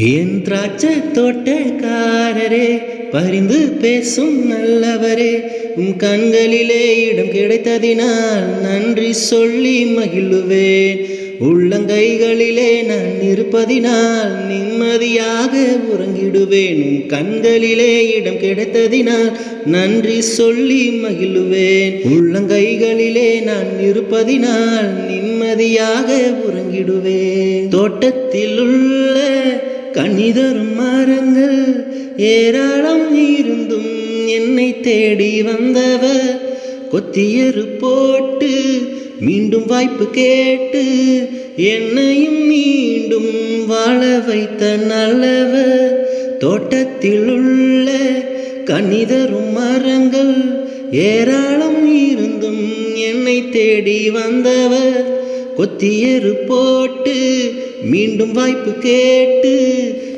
என் திராட்சை தோட்டக்காரரே பரிந்து பேசும் நல்லவரே உம் கண்களிலே இடம் கிடைத்ததினால் நன்றி சொல்லி மகிழுவேன். உள்ளங்கைகளிலே நான் இருப்பதினால் நிம்மதியாக உறங்கிடுவேன். உம் கண்களிலே இடம் கிடைத்ததினால் நன்றி சொல்லி மகிழுவேன். உள்ளங்கைகளிலே நான் இருப்பதினால் நிம்மதியாக உறங்கிடுவேன். தோட்டத்தில் உள்ள கணிதரும் மரங்கள் ஏராளம் இருந்தும் என்னை தேடி வந்தவர். கொத்தியரு போட்டு மீண்டும் வாய்ப்பு கேட்டு என்னையும் மீண்டும் வாழ வைத்த நல்லவர். தோட்டத்தில் உள்ள கணிதரும் மரங்கள் ஏராளம் இருந்தும் என்னை தேடி வந்தவர். கொத்தியரு போட்டு மீண்டும் வாய்ப்பு கேட்டு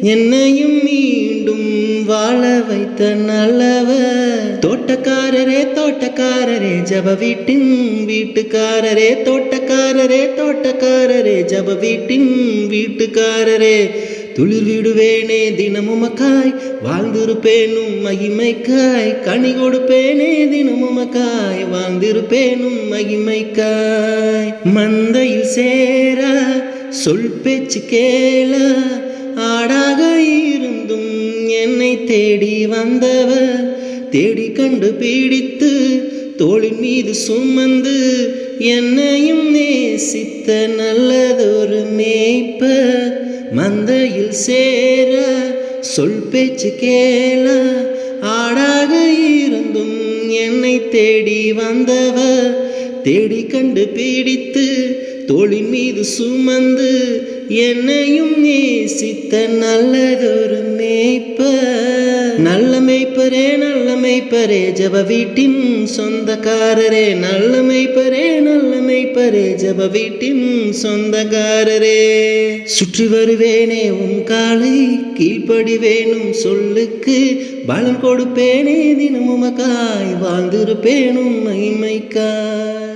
என்னையும் மீண்டும் வாழ வைத்த நல்லவர். தோட்டக்காரரே தோட்டக்காரரே ஜப வீட்டின் வீட்டுக்காரரே தோட்டக்காரரே தோட்டக்காரரே ஜப வீட்டின் வீட்டுக்காரரே. துளிர் விடுவேனே தினமுமக்காய் வாழ்ந்திருப்பேனும் மகிமைக்காய். கனி கொடுப்பேனே தினமுமக்காய் வாழ்ந்திருப்பேனும் மகிமைக்காய். மந்தையில் சேர சொல் பேச்சு கேள ஆடாக இருந்தும் என்னை தேடி வந்தவர். தேடி கண்டு பீடித்து தோளின் மீது சுமந்து என்னையும் நேசித்த நல்லதொரு மேய்ப்ப மந்தையில் சேர சொல் பேச்சு கேள ஆடாக இருந்தும் என்னை தேடி வந்தவர். தேடி கண்டு பீடித்து தோளின் மீது சுமந்து என்னையும் நேசித்த நல்லதொரு மேய்ப்பர். நல்ல மேய்ப்பரே நல்ல மேய்ப்பரே ஜப வீட்டின் சொந்தக்காரரே. நல்ல மேய்ப்பரே நல்ல மேய்ப்பரே ஜப வீட்டின் சொந்தக்காரரே. சுற்றி வருவேனே உன் காலை கீழ்ப்படிவேனும் சொல்லுக்கு. பலம் கொடுப்பேனே தினமுமக்காய் வாழ்ந்திருப்பேனும் மகிமைக்காய்